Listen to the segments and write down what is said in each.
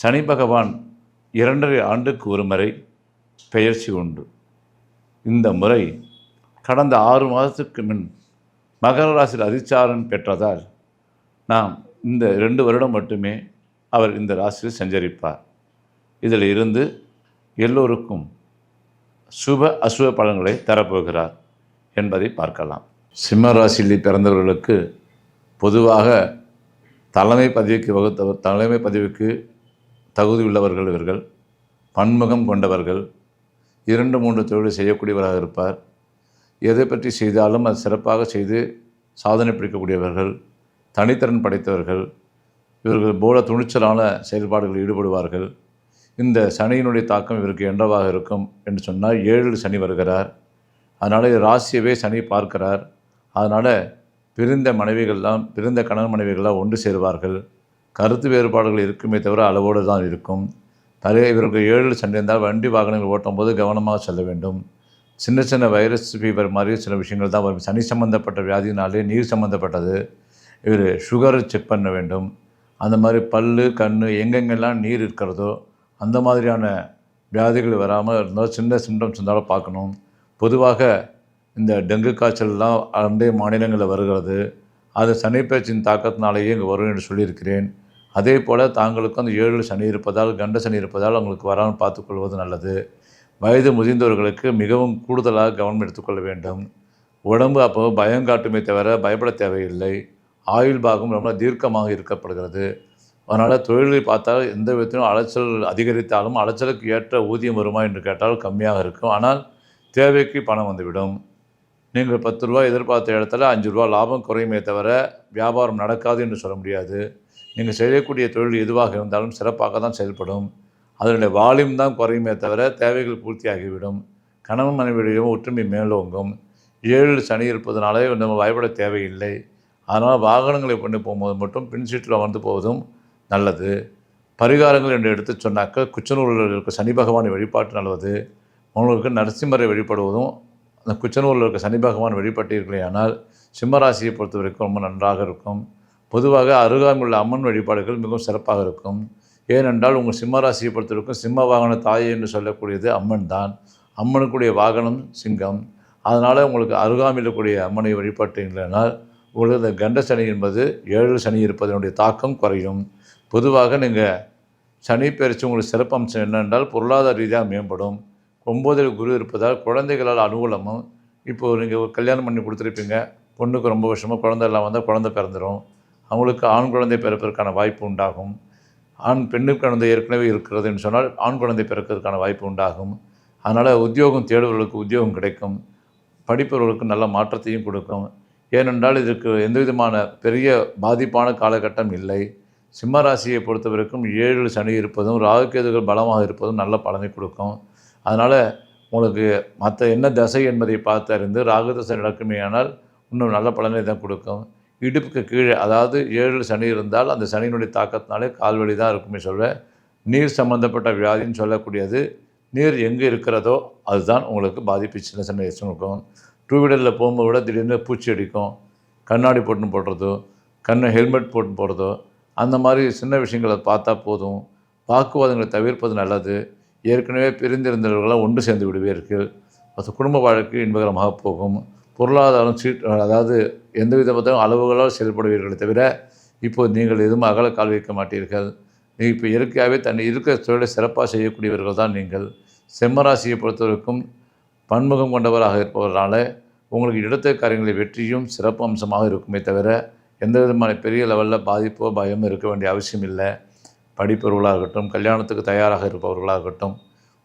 சனி பகவான் இரண்டரை ஆண்டுக்கு ஒரு முறை பெயர்ச்சி உண்டு. இந்த முறை கடந்த ஆறு மாதத்துக்கு முன் மகர ராசியில் அதிச்சாரன் பெற்றதால் நாம் இந்த ரெண்டு வருடம் மட்டுமே அவர் இந்த ராசியில் சஞ்சரிப்பார். இதில் இருந்து எல்லோருக்கும் சுப அசுப பலன்களை தரப்போகிறார் என்பதை பார்க்கலாம். சிம்ம ராசியில் பிறந்தவர்களுக்கு பொதுவாக தலைமை பதவிக்கு வகுத்தவர் தலைமை பதவிக்கு தகுதி உள்ளவர்கள் இவர்கள் பன்முகம் கொண்டவர்கள் இரண்டு மூன்று தொழில் செய்யக்கூடியவராக இருப்பார். எதை பற்றி செய்தாலும் அது சிறப்பாக செய்து சாதனை பிடிக்கக்கூடியவர்கள் தனித்திறன் படைத்தவர்கள் இவர்கள் போல துணிச்சலான செயல்பாடுகளில் ஈடுபடுவார்கள். இந்த சனியினுடைய தாக்கம் இவருக்கு என்னவாக இருக்கும் என்று சொன்னால் ஏழில் சனி வருகிறார். அதனால் ராசியவே சனி பார்க்கிறார். அதனால் பிரிந்த மனைவிகள்லாம் பிரிந்த கணவன் மனைவிகள்லாம் ஒன்று சேருவார்கள். கருத்து வேறுபாடுகள் இருக்குமே தவிர அளவோடு தான் இருக்கும். நிறைய இவருக்கு ஏழு சண்டை இருந்தால் வண்டி வாகனங்கள் ஓட்டும் போது கவனமாக செல்ல வேண்டும். சின்ன சின்ன வைரஸ் ஃபீவர் மாதிரி சில விஷயங்கள் தான் வரும். சனி சம்மந்தப்பட்ட வியாதினாலே நீர் சம்மந்தப்பட்டது இவர் சுகரை செக் பண்ண வேண்டும். அந்த மாதிரி பல் கண் எங்கெங்கெல்லாம் நீர் இருக்கிறதோ அந்த மாதிரியான வியாதிகள் வராமல் இருந்தால் சின்ன சிம்டம்ஸ் இருந்தாலும் பார்க்கணும். பொதுவாக இந்த டெங்கு காய்ச்சல்லாம் அண்டைய மாநிலங்களில் வருகிறது. அது சனிப்பயிற்சியின் தாக்கத்தினாலேயே இங்கே வரும் என்று சொல்லியிருக்கிறேன். அதே போல் தாங்களுக்கும் அந்த ஏழு சனி இருப்பதால் கண்ட சனி இருப்பதால் அவங்களுக்கு வராமல் பார்த்துக்கொள்வது நல்லது. வயது முதிர்ந்தவர்களுக்கு மிகவும் கூடுதலாக கவனம் எடுத்துக்கொள்ள வேண்டும். உடம்பு அப்போ பயம் காட்டுமே தவிர பயப்பட தேவையில்லை. ஆயுள் பாகம் ரொம்ப தீர்க்கமாக இருக்கப்படுகிறது அதனால் தொழிலை பார்த்தால் எந்த விதத்திலும் அலைச்சல் அதிகரித்தாலும் அலைச்சலுக்கு ஏற்ற ஊதியம் வருமா என்று கேட்டால் கம்மியாக இருக்கும். ஆனால் தேவைக்கு பணம் வந்துவிடும். நீங்கள் பத்து ரூபா எதிர்பார்த்த இடத்துல அஞ்சு ரூபா லாபம் குறையுமே தவிர வியாபாரம் நடக்காது என்று சொல்ல முடியாது. நீங்கள் செய்யக்கூடிய தொழில் எதுவாக இருந்தாலும் சிறப்பாக தான் செயல்படும். அதனுடைய வால்யூம் தான் குறையுமே தவிர தேவைகள் பூர்த்தியாகிவிடும். கணவன் மனைவியிடையும் ஒற்றுமை மேலோங்கும். ஏழு சனி இருப்பதனாலே நம்ம பயப்பட தேவையில்லை. அதனால் வாகனங்களை கொண்டு போகும்போது மட்டும் பின் சீட்டில் வந்து போவதும் நல்லது. பரிகாரங்கள் என்று எடுத்து சொன்னாக்க குச்சனூரில் இருக்க சனி பகவான் வழிபாட்டு நல்லது. உங்களுக்கு நரசிம்மரை வழிபடுவதும் அந்த குச்சனூரில் இருக்க சனி பகவான் வழிபட்டீர்களே ஆனால் சிம்மராசியை பொறுத்த வரைக்கும் ரொம்ப நன்றாக இருக்கும். பொதுவாக அருகாமையுள்ள உள்ள அம்மன் வழிபாடுகள் மிகவும் சிறப்பாக இருக்கும். ஏனென்றால் உங்கள் சிம்மராசியை பொறுத்தவரைக்கும் சிம்ம வாகன தாயை என்று சொல்லக்கூடியது அம்மன் தான். அம்மனுக்குரிய வாகனம் சிங்கம். அதனால் உங்களுக்கு அருகாமையில் இருக்கக்கூடிய அம்மனை வழிபட்டீங்களனால் உங்களுக்கு இந்த கண்ட சனி என்பது ஏழு சனி இருப்பதனுடைய தாக்கம் குறையும். பொதுவாக நீங்கள் சனி பயிற்சி உங்களுக்கு சிறப்பம்சம் என்னென்றால் பொருளாதார ரீதியாக மேம்படும். ஒம்போதில் குரு இருப்பதால் குழந்தைகளால் அனுகூலமும். இப்போது நீங்கள் கல்யாணம் பண்ணி கொடுத்துருப்பீங்க. பொண்ணுக்கு ரொம்ப வருஷமாக குழந்தை எல்லாம் வந்தால் குழந்தை பிறந்துடும் அவங்களுக்கு ஆண் குழந்தை பிறப்பதற்கான வாய்ப்பு உண்டாகும். ஆண் பெண்ணு குழந்தை ஏற்கனவே இருக்கிறதுன்னு சொன்னால் ஆண் குழந்தை பிறக்கிறதுக்கான வாய்ப்பு உண்டாகும். அதனால் உத்தியோகம் தேடுபவர்களுக்கு உத்தியோகம் கிடைக்கும். படிப்பவர்களுக்கு நல்ல மாற்றத்தையும் கொடுக்கும். ஏனென்றால் இதற்கு எந்த விதமான பெரிய பாதிப்பான காலகட்டம் இல்லை. சிம்ம ராசியை பொறுத்தவரைக்கும் ஏழு சனி இருப்பதும் ராகுகேதுகள் பலமாக இருப்பதும் நல்ல பலனை கொடுக்கும். அதனால் உங்களுக்கு மற்ற என்ன தசை என்பதை பார்த்து அறிந்து ராகு தசை நடக்குமேயானால் இன்னும் நல்ல பலனை தான் கொடுக்கும். இடுப்புக்கு கீழே அதாவது ஏழு சனி இருந்தால் அந்த சனியினுடைய தாக்கத்தினாலே கால்வழி தான் இருக்குமே சொல்வேன் நீர் சம்பந்தப்பட்ட வியாதின்னு சொல்லக்கூடியது. நீர் எங்கே இருக்கிறதோ அதுதான் உங்களுக்கு பாதிப்பு. சின்ன சின்ன விஷயம் இருக்கும். டூ வீலரில் போகும்போது விட திடீர்னு பூச்சி அடிக்கும். கண்ணாடி போட்டுன்னு போடுறதோ. கண்ணை ஹெல்மெட் போட்டு போடுறதோ. அந்த மாதிரி சின்ன விஷயங்களை பார்த்தா போதும். வாக்குவாதங்களை தவிர்ப்பது நல்லது. ஏற்கனவே பிரிந்திருந்தவர்களாக ஒன்று சேர்ந்து விடுவீர்கள் அது குடும்ப வாழ்க்கை இன்பகரமாக போகும். பொருளாதாரம் சீட் அதாவது எந்த விதத்திலும் அளவுகளால் செயல்படுவீர்களே தவிர இப்போது நீங்கள் எதுவும் அகல கால் வைக்க மாட்டீர்கள். நீங்கள் இப்போ இயற்கையாகவே தன்னை இருக்கிற தொழிலை சிறப்பாக செய்யக்கூடியவர்கள் தான் நீங்கள். செம்மராசியை பொறுத்தவரைக்கும் பன்முகம் கொண்டவராக இருப்பவர்களால் உங்களுக்கு இடத்த காரியங்களை வெற்றியும் சிறப்பு அம்சமாக இருக்குமே தவிர எந்த விதமான பெரிய லெவலில் பாதிப்போ பயமோ இருக்க வேண்டிய அவசியம் இல்லை. படிப்பவர்களாகட்டும் கல்யாணத்துக்கு தயாராக இருப்பவர்களாகட்டும்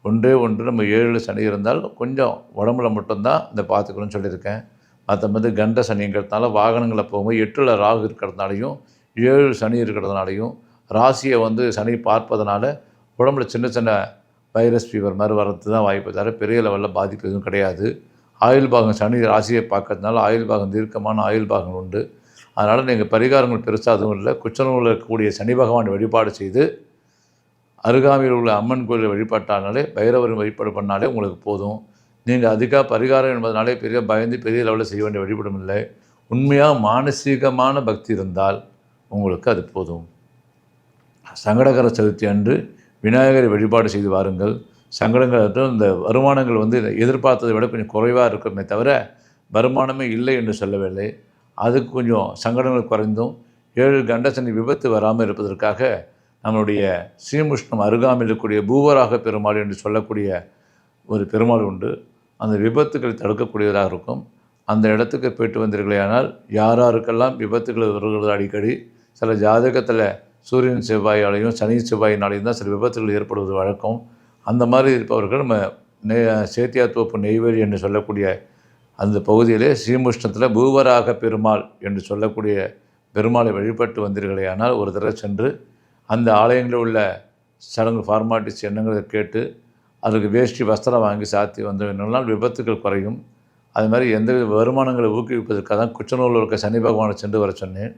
ஒன்றே ஒன்று நம்ம ஏழு சனி இருந்தால் கொஞ்சம் உடம்புல மட்டும்தான் இந்த பார்த்துக்கணும்னு சொல்லியிருக்கேன். மற்ற மாதிரி கண்ட சனிங்கிறதுனால வாகனங்களை போகும்போது எட்டில் ராகு இருக்கிறதுனாலையும் ஏழு சனி இருக்கிறதுனாலையும் ராசியை வந்து சனி பார்ப்பதனால உடம்புல சின்ன சின்ன வைரஸ் ஃபீவர் மாதிரி வர்றது தான் வாய்ப்பு தவிர பெரிய லெவலில் பாதிப்பு எதுவும் கிடையாது. ஆயுள் பாகம் சனி ராசியை பார்க்கறதுனால ஆயுள் பாகம் தீர்க்கமான ஆயுள் பாகம் உண்டு. அதனால் நீங்கள் பரிகாரங்கள் பெருசாக அதுவும் இல்லை. குச்சனூரில் இருக்கக்கூடிய சனி பகவான் வழிபாடு செய்து அருகாமையில் உள்ள அம்மன் கோயிலை வழிபட்டாலே பைரவரின் வழிபாடு பண்ணாலே உங்களுக்கு போதும். நீங்கள் அதிக பரிகாரம் என்பதனாலே பெரிய பயந்து பெரிய லெவலில் செய்ய வேண்டிய வழிபடும் இல்லை. உண்மையாக மானசீகமான பக்தி இருந்தால் உங்களுக்கு அது போதும். சங்கடகர சதுர்த்தி அன்று விநாயகரை வழிபாடு செய்து வாருங்கள். சங்கடங்கள் இந்த வருமானங்கள் வந்து எதிர்பார்த்ததை விட கொஞ்சம் குறைவாக இருக்குமே தவிர வருமானமே இல்லை என்று சொல்லவில்லை. அதுக்கு கொஞ்சம் சங்கடங்கள் குறைந்தும் ஏழு கண்டசனி விபத்து வராமல் இருப்பதற்காக நம்மளுடைய ஸ்ரீமுஷ்ணம் அருகாமல் இருக்கக்கூடிய பூவராக பெருமாள் என்று சொல்லக்கூடிய ஒரு பெருமாள் உண்டு. அந்த விபத்துக்களை தடுக்கக்கூடியதாக இருக்கும். அந்த இடத்துக்கு போயிட்டு வந்தீர்களேயானால் யார் யாருக்கெல்லாம் விபத்துகள் வருகிறது அடிக்கடி? சில ஜாதகத்தில் சூரியன் செவ்வாயாலையும் சனி செவ்வாயினாலையும் தான் சில விபத்துகள் ஏற்படுவது வழக்கம். அந்த மாதிரி இருப்பவர்கள் நம்ம நெ சேத்தியாத்தோப்பு நெய்வேலி என்று சொல்லக்கூடிய அந்த பகுதியிலே ஸ்ரீமுஷ்ணத்தில் பூவராக பெருமாள் என்று சொல்லக்கூடிய பெருமாளை வழிபட்டு வந்தீர்களேயானால் ஒரு தடவை சென்று அந்த ஆலயங்களில் உள்ள சடங்கு ஃபார்மாலிட்டிஸ் என்னங்கிறத கேட்டு அதுக்கு வேஷ்டி வஸ்திரம் வாங்கி சாத்தி வந்தோம்னால் விபத்துகள் குறையும். அது மாதிரி எந்த வருமானங்களை ஊக்குவிப்பதற்காக தான் குச்சனூரில் இருக்க சனி பகவானை சென்று வர சொன்னேன்.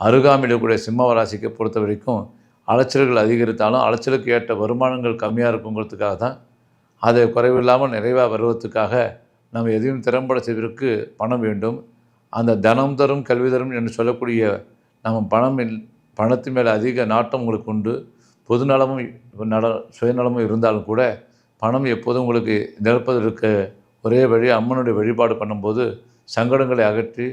அருகாமையில் இருக்கக்கூடிய சிம்ம ராசிக்கு பொறுத்த வரைக்கும் அலைச்சல்கள் அதிகரித்தாலும் அலைச்சலுக்கு ஏற்ற வருமானங்கள் கம்மியாக இருக்குங்கிறதுக்காக தான் அதை குறைவில்லாமல் நிறைவாக வருவதற்காக நம்ம எதையும் திறம்பட செய்வதற்கு பணம் வேண்டும். அந்த தனம் தரும் கல்வி தரும் என்று சொல்லக்கூடிய நம்ம பணம் பணத்தின் மேலே அதிக நாட்டம் உங்களுக்கு உண்டு. பொதுநலமும் நல சுயநலமும் இருந்தாலும் கூட பணம் எப்போதும் உங்களுக்கு நிரப்பதற்கு ஒரே வழி அம்மனுடைய வழிபாடு பண்ணும்போது சங்கடங்களை அகற்றி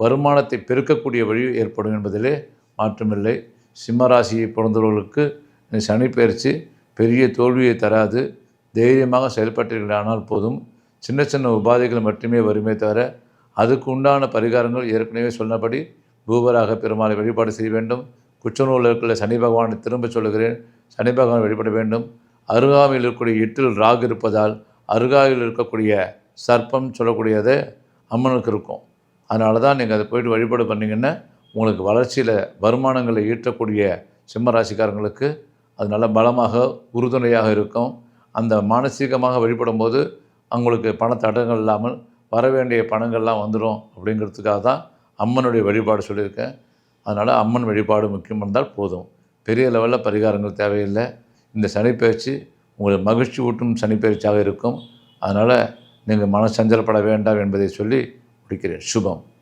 வருமானத்தை பெருக்கக்கூடிய வழி ஏற்படும் என்பதிலே மாற்றமில்லை. சிம்மராசியை பிறந்தவர்களுக்கு சனி பயிற்சி பெரிய தோல்வியை தராது. தைரியமாக செயல்பட்டீர்களானால் போதும். சின்ன சின்ன உபாதைகள் மட்டுமே வருமே தவிர அதுக்கு உண்டான பரிகாரங்கள் ஏற்கனவே சொன்னபடி பூவராக பெருமாளை வழிபாடு செய்ய வேண்டும். குச்சனூரில் இருக்கிற சனி பகவானை திரும்ப சொல்லுகிறேன். சனி பகவான் வழிபட வேண்டும். அருகாமையில் இருக்கக்கூடிய எட்டில் ராகு இருப்பதால் அருகாமையில் இருக்கக்கூடிய சர்ப்பம் சொல்லக்கூடியது அம்மனுக்கு இருக்கும். அதனால தான் நீங்கள் அதை போயிட்டு வழிபாடு பண்ணிங்கன்னா உங்களுக்கு வளர்ச்சியில் வருமானங்களை ஈட்டக்கூடிய சிம்ம ராசிக்காரங்களுக்கு அது நல்ல பலமாக உறுதுணையாக இருக்கும். அந்த மானசீகமாக வழிபடும் போது அவங்களுக்கு பணத்தடங்கள் இல்லாமல் வர வேண்டிய பணங்கள்லாம் வந்துடும் அப்படிங்கிறதுக்காக தான் அம்மனுடைய வழிபாடு சொல்லியிருக்கேன். அதனால் அம்மன் வழிபாடு முக்கியம் இருந்தால் போதும். பெரிய லெவலில் பரிகாரங்கள் தேவையில்லை. இந்த சனிப்பயிற்சி உங்களுக்கு மகிழ்ச்சி ஊட்டும் சனிப்பயிற்சியாக இருக்கும். அதனால் நீங்கள் மன சஞ்சலப்பட வேண்டாம் என்பதை சொல்லி முடிக்கிறேன். சுபம்.